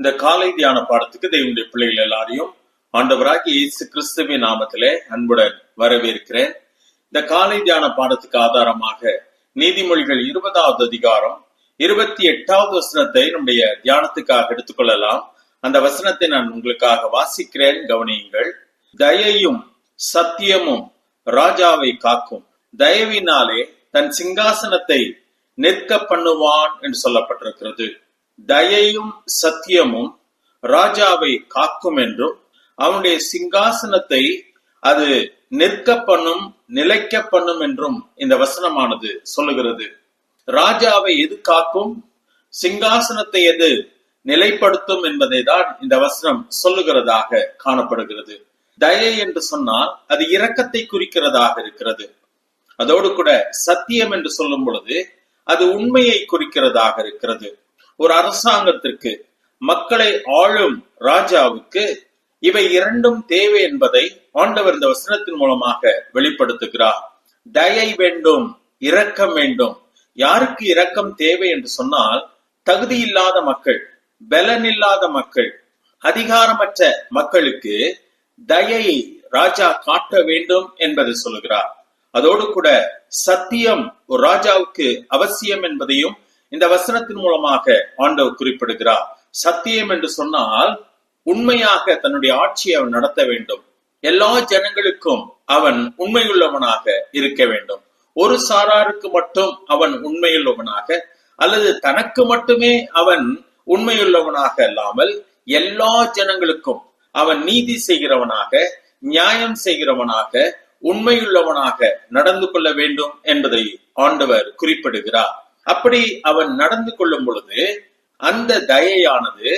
இந்த காலை தியான பாடத்துக்கு தெய்வனுடைய பிள்ளைகள் எல்லாரையும் ஆண்டவராகி இயேசு கிறிஸ்துவின் நாமத்திலே அன்புடன் வரவேற்கிறேன். இந்த காலை தியான பாடத்துக்கு ஆதாரமாக நீதிமொழிகள் இருபதாவது அதிகாரம் இருபத்தி எட்டாவது வசனத்தை நம்முடைய தியானத்துக்காக எடுத்துக்கொள்ளலாம். அந்த வசனத்தை நான் உங்களுக்காக வாசிக்கிறேன். கவனியுங்கள். தயையும் சத்தியமும் ராஜாவை காக்கும். தயவினாலே தன் சிங்காசனத்தை நிற்க பண்ணுவான் என்று சொல்லப்பட்டிருக்கிறது. தயையும் சத்தியமும் ராஜாவை காக்கும் என்றும் அவனுடைய சிங்காசனத்தை அது நிற்க பண்ணும் நிலைக்க பண்ணும் என்றும் இந்த வசனமானது சொல்லுகிறது. ராஜாவை எது காக்கும்? சிங்காசனத்தை எது நிலைப்படுத்தும் என்பதை தான் இந்த வசனம் சொல்லுகிறதாக காணப்படுகிறது. தயை என்று சொன்னால் அது இரக்கத்தை குறிக்கிறதாக இருக்கிறது. அதோடு கூட சத்தியம் என்று சொல்லும் பொழுது அது உண்மையை குறிக்கிறதாக இருக்கிறது. ஒரு அரசாங்கத்திற்கு மக்களை ஆளும் ராஜாவுக்கு இவை இரண்டும் தேவை என்பதை ஆண்டவர் இந்த வசனத்தின் மூலமாக வெளிப்படுத்துகிறார். தயை வேண்டும் இரக்கம் வேண்டும். யாருக்கு இரக்கம் தேவை என்று சொன்னால் தகுதி இல்லாத மக்கள் பலன் இல்லாத மக்கள் அதிகாரமற்ற மக்களுக்கு தயையை ராஜா காட்ட வேண்டும் என்பதை சொல்லுகிறார். அதோடு கூட சத்தியம் ஒரு ராஜாவுக்கு அவசியம் என்பதையும் இந்த வசனத்தின் மூலமாக ஆண்டவர் குறிப்பிடுகிறார். சத்தியம் என்று சொன்னால் உண்மையாக தன்னுடைய ஆட்சியை அவன் நடத்த வேண்டும். எல்லா ஜனங்களுக்கும் அவன் உண்மையுள்ளவனாக இருக்க வேண்டும். ஒரு சாராருக்கு மட்டும் அவன் உண்மையுள்ளவனாக அல்லது தனக்கு மட்டுமே அவன் உண்மையுள்ளவனாக அல்லாமல் எல்லா ஜனங்களுக்கும் அவன் நீதி செய்கிறவனாக நியாயம் செய்கிறவனாக உண்மையுள்ளவனாக நடந்து கொள்ள வேண்டும் என்பதை ஆண்டவர் குறிப்பிடுகிறார். அப்படி அவன் நடந்து கொள்ளும் பொழுது அந்த தயையானது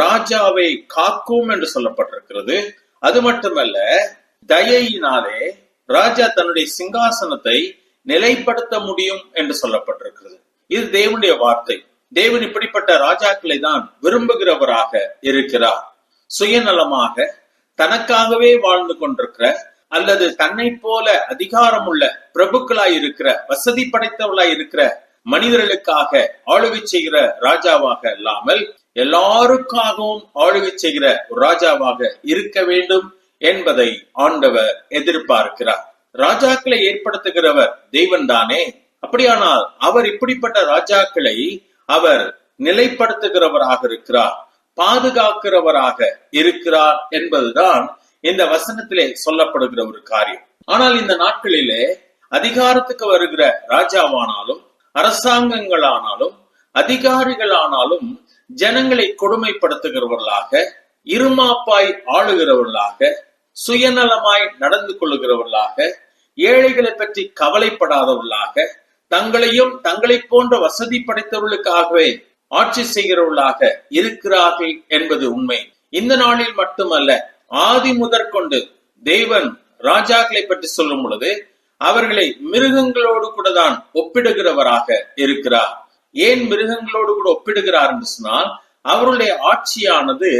ராஜாவை காக்கும் என்று சொல்லப்பட்டிருக்கிறது. அது மட்டுமல்ல தயையினாலே ராஜா தன்னுடைய சிங்காசனத்தை நிலைப்படுத்த முடியும் என்று சொல்லப்பட்டிருக்கிறது. இது தேவனுடைய வார்த்தை. தேவன் இப்படிப்பட்ட ராஜாக்களை தான் விரும்புகிறவராக இருக்கிறார். சுயநலமாக தனக்காகவே வாழ்ந்து கொண்டிருக்கிற அல்லது தன்னை போல அதிகாரம் உள்ள பிரபுக்களாய் இருக்கிற வசதி படைத்தவளாய் இருக்கிற மனிதர்களுக்காக ஆளுகை செய்கிற ராஜாவாக இல்லாமல் எல்லாருக்காகவும் ஆளுகை செய்கிற ஒரு ராஜாவாக இருக்க வேண்டும் என்பதை ஆண்டவர் எதிர்பார்க்கிறார். ராஜாக்களை ஏற்படுத்துகிறவர் தெய்வன் தானே அப்படியானால் அவர் இப்படிப்பட்ட ராஜாக்களை அவர் நிலைப்படுத்துகிறவராக இருக்கிறார் பாதுகாக்கிறவராக இருக்கிறார் என்பதுதான் இந்த வசனத்திலே சொல்லப்படுகிற ஒரு காரியம். ஆனால் இந்த நாட்களிலே அதிகாரத்துக்கு வருகிற ராஜாவானாலும் அரசாங்கங்களானாலும் அதிகாரிகளானாலும் ஜனங்களை கொடுமைப்படுத்துகிறவர்களாக இருமாப்பாய் ஆளுகிறவர்களாக சுயநலமாய் நடந்து கொள்ளுகிறவர்களாக ஏழைகளை பற்றி கவலைப்படாதவர்களாக தங்களையும் தங்களை போன்ற வசதி படைத்தவர்களுக்காகவே ஆட்சி செய்கிறவர்களாக இருக்கிறார்கள் என்பது உண்மை. இந்த நாளில் மட்டுமல்ல ஆதி முதற்கொண்டு தேவன் ராஜாக்களை பற்றி சொல்லும் பொழுது அவர்களை மிருகங்களோடு கூட தான் ஒப்பிடுகிறவராக இருக்கிறார். ஏன் மிருகங்களோடு கூட ஒப்பிடுகிறார் என்று சொன்னால் அவருடைய ஆட்சியானது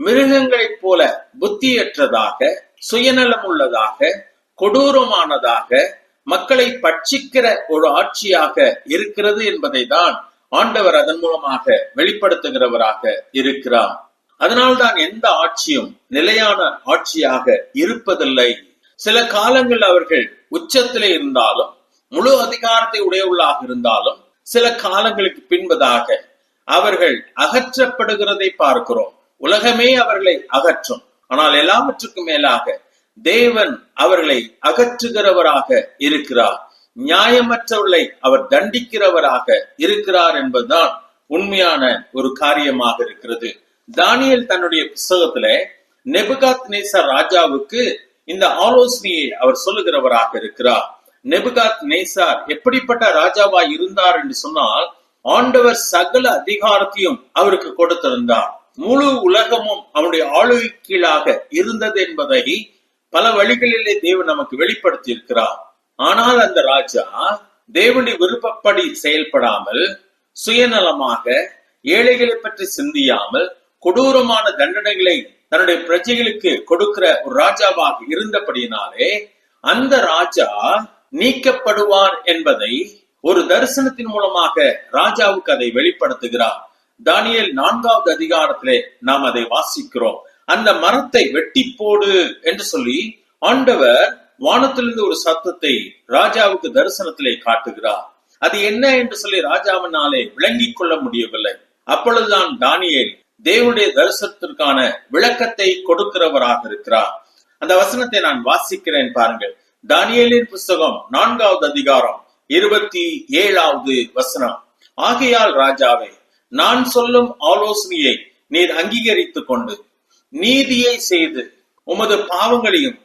மிருகங்களைப் போல புத்தியற்றதாக சுயநலம் உள்ளதாக கொடூரமானதாக மக்களை பட்சிக்கிற ஒரு ஆட்சியாக இருக்கிறது என்பதை தான் ஆண்டவர் அதன் மூலமாக வெளிப்படுத்துகிறவராக இருக்கிறார். அதனால்தான் எந்த ஆட்சியும் நிலையான ஆட்சியாக இருப்பதில்லை. சில காலங்கள் அவர்கள் உச்சத்திலே இருந்தாலும் முழு அதிகாரத்தை உடையவர்களாக இருந்தாலும் சில காலங்களுக்கு பின்பதாக அவர்கள் அகற்றப்படுகிறதை பார்க்கிறோம். உலகமே அவர்களை அகற்றும். ஆனால் எல்லாவற்றுக்கும் மேலாக தேவன் அவர்களை அகற்றுகிறவராக இருக்கிறார். நியாயமற்றவர்களை அவர் தண்டிக்கிறவராக இருக்கிறார் என்பதுதான் உண்மையான ஒரு காரியமாக இருக்கிறது. தானியல் தன்னுடைய புஸ்தகத்துல நெபுகாத் நேசர் ராஜாவுக்கு இந்த ஆலோசனையை அவர் சொல்லுகிறவராக இருக்கிறார். நெபுகாத் நேசார் எப்படிப்பட்ட ராஜாவா இருந்தார் என்று சொன்னால் ஆண்டவர் சகல அதிகாரத்தையும் அவருக்கு கொடுத்திருந்தார். முழு உலகமும் அவனுடைய ஆளுகை கீழாக இருந்தது என்பதை பல வழிகளிலே தேவன் நமக்கு வெளிப்படுத்தி இருக்கிறார் ஆனால் அந்த ராஜா தேவனுடைய விருப்பப்படி செயல்படாமல் சுயநலமாக ஏழைகளை பற்றி சிந்தியாமல் கொடூரமான தண்டனைகளை தன்னுடைய பிரஜைகளுக்கு கொடுக்கிற ஒரு ராஜாவாக இருந்தபடியினாலே அந்த ராஜா நீக்கப்படுவார் என்பதை ஒரு தரிசனத்தின் மூலமாக ராஜாவுக்கு அதை வெளிப்படுத்துகிறார். தானியல் நான்காவது அதிகாரத்திலே நாம் அதை வாசிக்கிறோம். அந்த மரத்தை வெட்டி போடு என்று சொல்லி ஆண்டவர் வானத்திலிருந்து ஒரு சத்தத்தை ராஜாவுக்கு தரிசனத்திலே காட்டுகிறார். அது என்ன என்று சொல்லி ராஜாவினாலே விளங்கிக் கொள்ள முடியவில்லை. அப்பொழுதுதான் தானியேல் தேவனுடைய தரிசனத்திற்கான விளக்கத்தை கொடுக்கிறவராக இருக்கிறார். அந்த வசனத்தை நான் வாசிக்கிறேன் பாருங்கள். தானியலின் புஸ்தகம் நான்காவது அதிகாரம் இருபத்தி ஏழாவது வசனம். ஆகையால் ராஜாவே நான் சொல்லும் ஆலோசனையை நீர் அங்கீகரித்துக் கொண்டு நீதியை செய்து உமது பாவங்களையும்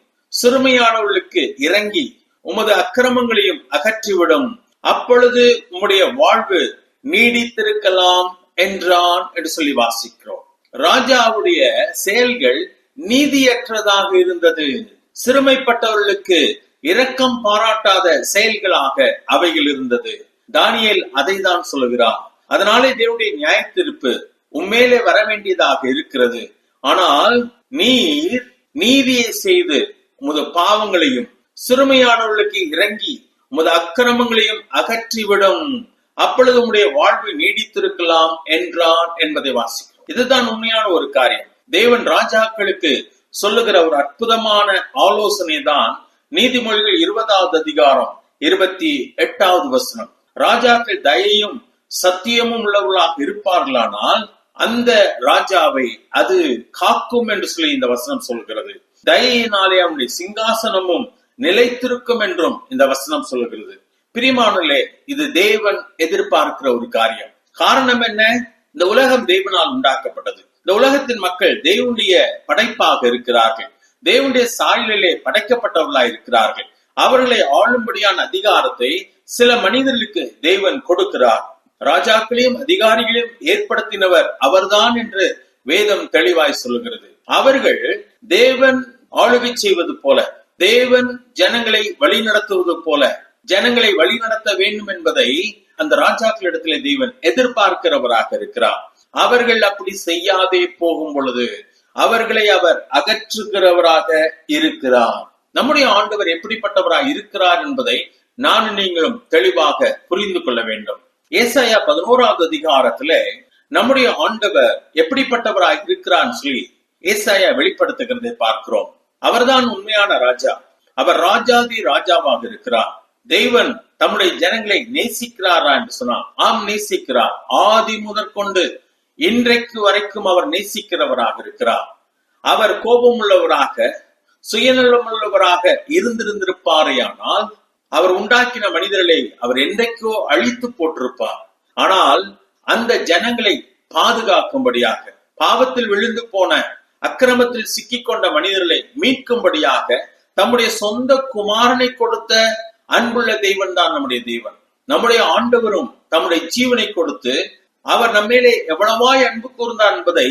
சிறுமையானவர்களுக்கு இறங்கி உமது அக்கிரமங்களையும் அகற்றிவிடும். அப்பொழுது உம்முடைய வாழ்வு நீடித்திருக்கலாம் என்றான் என்று சொல்லி வாசிக்கிறோம். ராஜாவுடைய செயல்கள் நீதியற்றதாக இருந்தது. சிறுமைப்பட்டவர்களுக்கு இரக்கம் பாராட்டாத செயல்களாக அவைகள் இருந்தது. தானியல் அதை தான் சொல்லுகிறார். அதனாலே தேவனுடைய நியாயத்தீர்ப்பு உண்மையிலே வர வேண்டியதாக இருக்கிறது. ஆனால் நீர் நீதியை செய்து உமது பாவங்களையும் சிறுமையானவர்களுக்கு இறங்கி உமது அக்கிரமங்களையும் அகற்றிவிடும். அப்பொழுது உம்முடைய வாழ்வு நீடித்திருக்கலாம் என்றான் என்பதை வாசிக்கிறோம். இதுதான் உண்மையான ஒரு காரியம். தேவன் ராஜாக்களுக்கு சொல்லுகிற ஒரு அற்புதமான ஆலோசனை தான் நீதிமொழிகள் இருபதாவது அதிகாரம் இருபத்தி எட்டாவது வசனம். ராஜாக்கள் தயையும் சத்தியமும் உள்ளவர்களாக இருப்பார்களானால் அந்த ராஜாவை அது காக்கும் என்று சொல்லி இந்த வசனம் சொல்கிறது. தயையினாலே அவனுடைய சிங்காசனமும் நிலைத்திருக்கும் என்றும் இந்த வசனம் சொல்கிறது. பிரிமானலே இது தேவன் எதிர்பார்க்கிற ஒரு காரியம். காரணம் என்ன? இந்த உலகம் தேவனால் உண்டாக்கப்பட்டது. இந்த உலகத்தின் மக்கள் தேவனுடைய படைப்பாக இருக்கிறார்கள். தேவனுடைய சாயலிலே படைக்கப்பட்டவர்களாய் இருக்கிறார்கள். அவர்களை ஆளும்படியான அதிகாரத்தை சில மனிதர்களுக்கு தேவன் கொடுக்கிறார். ராஜாக்களையும் அதிகாரிகளையும் ஏற்படுத்தினவர் அவர்தான் என்று வேதம் தெளிவாய் சொல்லுகிறது. அவர்கள் தேவன் ஆளுகை செய்வது போல தேவன் ஜனங்களை வழி நடத்துவது போல ஜனங்களை வழி நடத்த வேண்டும் என்பதை அந்த ராஜாக்களிடத்திலே தேவன் எதிர்பார்க்கிறவராக இருக்கிறார். அவர்கள் அப்படி செய்யாதே போகும் பொழுது அவர்களை அவர் அகற்றுகிறவராக இருக்கிறார். நம்முடைய ஆண்டவர் எப்படிப்பட்டவராய் இருக்கிறார் என்பதை நான் நீங்களும் தெளிவாக புரிந்து கொள்ள வேண்டும். ஏசாயா பதினோராவது அதிகாரத்துல நம்முடைய ஆண்டவர் எப்படிப்பட்டவராய் இருக்கிறான்னு சொல்லி ஏசாயா வெளிப்படுத்துகிறதை பார்க்கிறோம். அவர்தான் உண்மையான ராஜா. அவர் ராஜாதி ராஜாவாக இருக்கிறார். தெய்வன் தம்முடைய ஜனங்களை நேசிக்கிறாரா என்று சொன்னான். ஆம் நேசிக்கிறார். ஆதி முதற்கொண்டு இன்றைக்கு வரைக்கும் அவர் நேசிக்கிறவராக இருக்கிறார். அவர் கோபம் உள்ளவராக சுயநலம் உள்ளவராக இருந்திருந்திருப்பாரேயானால் அவர் உண்டாக்கின மனிதர்களை அவர் என்றைக்கோ அழித்து போட்டிருப்பார். ஆனால் அந்த ஜனங்களை பாதுகாக்கும்படியாக பாவத்தில் விழுந்து போன அக்கிரமத்தில் சிக்கிக் கொண்ட மனிதர்களை மீட்கும்படியாக தம்முடைய சொந்த குமாரனை கொடுத்த அன்புள்ள தெய்வன் தான் நம்முடைய தெய்வன் நம்முடைய ஆண்டவரும் தம்முடைய ஜீவனை கொடுத்து அவர் நம்மேலே எவ்வளவாய் அன்பு கூர்ந்தார் என்பதை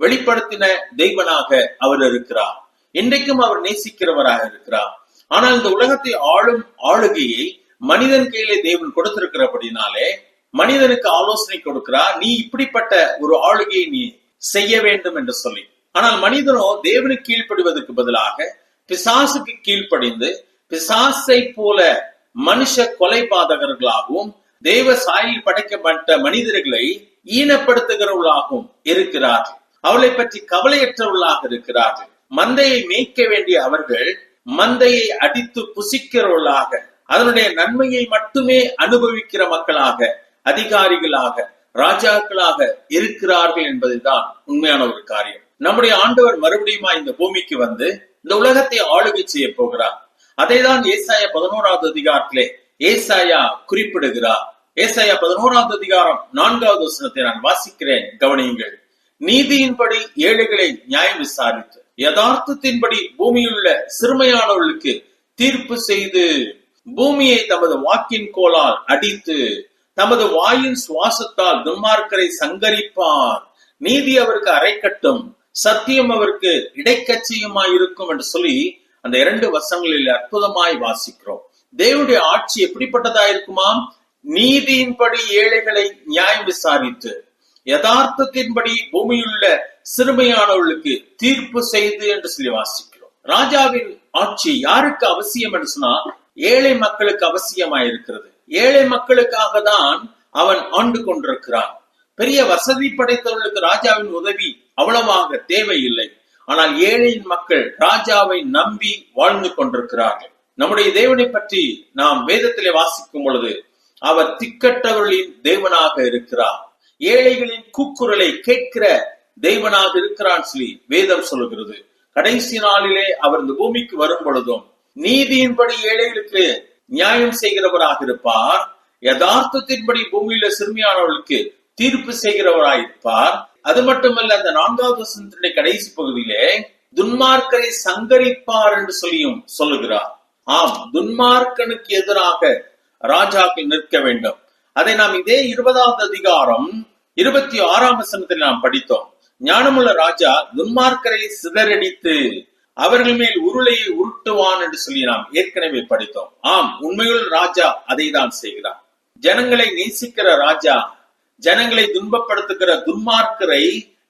வெளிப்படுத்தின தெய்வனாக அவர் இருக்கிறார். இன்றைக்கும் அவர் நேசிக்கிறவராக இருக்கிறார். ஆனால் இந்த உலகத்தை ஆளும் ஆளுகையை மனிதன் கையிலே தேவன் கொடுத்திருக்கிறபடினாலே மனிதனுக்கு ஆலோசனை கொடுக்கிறார் நீ இப்படிப்பட்ட ஒரு ஆளுகையை நீ செய்ய வேண்டும் என்று சொல்லி. ஆனால் மனிதனோ தேவனுக்கு கீழ்ப்படுவதற்கு பதிலாக பிசாசுக்கு கீழ்ப்படிந்து பிசாசை போல மனுஷ கொலைபாதகர்களாகவும் தெய்வ சாயில் படைக்கப்பட்ட மனிதர்களை ஈனப்படுத்துகிறவர்களாகவும் இருக்கிறார்கள். அவளை பற்றி கவலையற்றவர்களாக இருக்கிறார்கள். மந்தையை மேய்க்க வேண்டிய அவர்கள் மந்தையை அடித்து புசிக்கிறவர்களாக அதனுடைய நன்மையை மட்டுமே அனுபவிக்கிற மக்களாக அதிகாரிகளாக ராஜாக்களாக இருக்கிறார்கள் என்பதுதான் உண்மையான ஒரு காரியம். நம்முடைய ஆண்டவர் மறுபடியும் இந்த பூமிக்கு வந்து இந்த உலகத்தை ஆளுகை செய்ய போகிறார். அதைதான் ஏசாயா பதினோராவது அதிகாரத்திலே ஏசாயா குறிப்பிடுகிறார். ஏசாயா பதினோராவது அதிகாரம் நான்காவது வசனத்தை நான் வாசிக்கிறேன். கவனியுங்கள். நீதியின்படி ஏழைகளை நியாயம் விசாரித்து யதார்த்தத்தின்படி பூமியுள்ள சிறுமையானவர்களுக்கு தீர்ப்பு செய்து பூமியை தமது வாக்கின் கோலால் அடித்து தமது வாயின் சுவாசத்தால் துன்மார்க்கரை சங்கரிப்பார். நீதி அவருக்கு அரைக்கட்டும் சத்தியம் அவருக்கு இடைக்கட்சியுமாய் இருக்கும் என்று சொல்லி அந்த இரண்டு வசங்களில் அற்புதமாய் வாசிக்கிறோம். தேவனுடைய ஆட்சி எப்படிப்பட்டதா இருக்குமாம் நீதியின்படி ஏழைகளை நியாயம் விசாரித்து யதார்த்தத்தின்படி பூமியுள்ள சிறுமையானவர்களுக்கு தீர்ப்பு செய்து என்று சொல்லி வாசிக்கிறோம். ராஜாவின் ஆட்சி யாருக்கு அவசியம் என்று சொன்னா ஏழை மக்களுக்கு அவசியமாய் இருக்கிறது. ஏழை மக்களுக்காக தான் அவன் ஆண்டு கொண்டிருக்கிறான். பெரிய வசதி படைத்தவர்களுக்கு ராஜாவின் உதவி அவ்வளவாக தேவையில்லை. ஆனால் ஏழையின் மக்கள் ராஜாவை நம்பி வாழ்ந்து கொண்டிருக்கிறார்கள். நம்முடைய தேவனை பற்றி நாம் வேதத்திலே வாசிக்கும் பொழுது அவர் திக்கட்டவர்களின் தேவனாக இருக்கிறார். ஏழைகளின் கூக்குரலை கேட்கிற தெய்வனாக இருக்கிறான் சொல்லி வேதம் சொல்லுகிறது. கடைசி நாளிலே அவர் இந்த பூமிக்கு வரும் பொழுதும் நீதியின்படி ஏழைகளுக்கு நியாயம் செய்கிறவராக இருப்பார் யதார்த்தத்தின்படி பூமியில சிறுமியானவர்களுக்கு தீர்ப்பு செய்கிறவராயிருப்பார் அது மட்டுமல்ல அந்த நான்காவது வசனத்தினுடைய கடைசி பகுதியிலே துன்மார்க்கரை சங்கரிப்பார் என்று சொல்லியும் சொல்லுகிறார். ஆம் துன்மார்க்கனுக்கு எதிராக ராஜாக்கள் நிற்க வேண்டும். அதை நாம் இதே இருபதாவது அதிகாரம் இருபத்தி ஆறாம் வசனத்தில் நாம் படித்தோம். ஞானமுள்ள ராஜா துன்மார்க்கரை சிதறடித்து அவர்கள் மேல் உருளையை உருட்டுவான் என்று சொல்லி நாம் ஏற்கனவே படித்தோம். ஆம் உண்மையுள்ள ராஜா அதை தான் செய்கிறார். ஜனங்களை நேசிக்கிற ராஜா ஜனங்களை துன்பப்படுத்துகிற துன்மார்க்கரை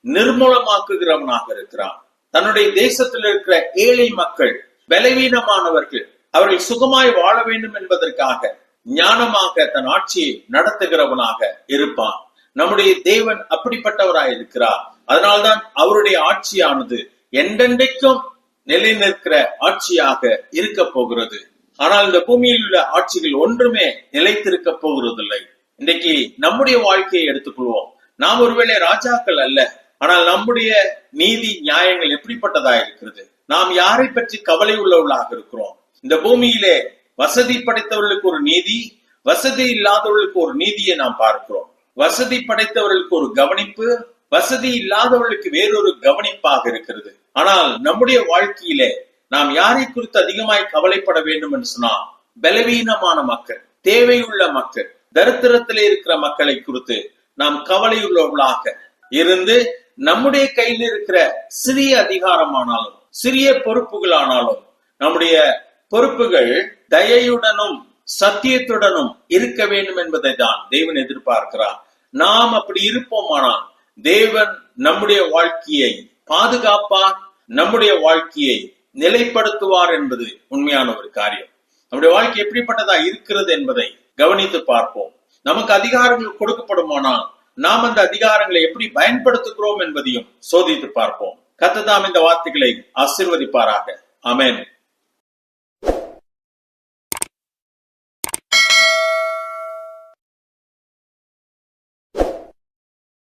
நிர்மூலமாக்குகிறவனாக இருக்கிறான். தன்னுடைய தேசத்தில் இருக்கிற ஏழை மக்கள் பலவீனமானவர்கள் அவர்கள் சுகமாய் வாழ வேண்டும் என்பதற்காக ஞானமாக தன் ஆட்சியை நடத்துகிறவனாக இருப்பான். நம்முடைய தேவன் அப்படிப்பட்டவராய் இருக்கிறார் அதனால்தான் அவருடைய ஆட்சியானது என்றென்றைக்கும் நிலை நிற்கிற ஆட்சியாக இருக்க போகிறது. ஆனால் இந்த பூமியில் உள்ள ஆட்சிகள் ஒன்றுமே நிலைத்திருக்க போகிறதில்லை. இன்றைக்கு நம்முடைய வாழ்க்கையை எடுத்துக்கொள்வோம். நாம் ஒருவேளை ராஜாக்கள் அல்ல ஆனால் நம்முடைய நீதி நியாயங்கள் எப்படிப்பட்டதா இருக்கிறது? நாம் யாரை பற்றி கவலை உள்ளவர்களாக இருக்கிறோம்? இந்த பூமியிலே வசதி படைத்தவர்களுக்கு ஒரு நீதி வசதி இல்லாதவர்களுக்கு ஒரு நீதியை நாம் பார்க்கிறோம். வசதி படைத்தவர்களுக்கு ஒரு கவனிப்பு வசதி இல்லாதவர்களுக்கு வேறொரு கவனிப்பாக இருக்கிறது. ஆனால் நம்முடைய வாழ்க்கையிலே நாம் யாரை குறித்து அதிகமாய் கவலைப்பட வேண்டும் என்று சொன்னால் பலவீனமான மக்கள் தேவையுள்ள மக்கள் தரித்திரத்திலே இருக்கிற மக்களை குறித்து நாம் கவலையுள்ளவர்களாக இருந்து நம்முடைய கையில் இருக்கிற சிறிய அதிகாரமானாலும் சிறிய பொறுப்புகளானாலும் நம்முடைய பொறுப்புகள் தயையுடனும் சத்தியத்துடனும் இருக்க வேண்டும் என்பதை தான் தேவன் எதிர்பார்க்கிறார். நாம் அப்படி இருப்போமானால் தேவன் நம்முடைய வாழ்க்கையை பாதுகாப்பார் நம்முடைய வாழ்க்கையை நிலைப்படுத்துவார் என்பது உண்மையான ஒரு காரியம். நம்முடைய வாழ்க்கை எப்படிப்பட்டதா இருக்கிறது என்பதை கவனித்து பார்ப்போம். நமக்கு அதிகாரங்கள் கொடுக்கப்படுமானால் நாம் அந்த அதிகாரங்களை எப்படி பயன்படுத்துகிறோம் என்பதையும் சோதித்து பார்ப்போம். கத்ததாம் இந்த வார்த்தைகளை ஆசிர்வதிப்பாராக. அமேன்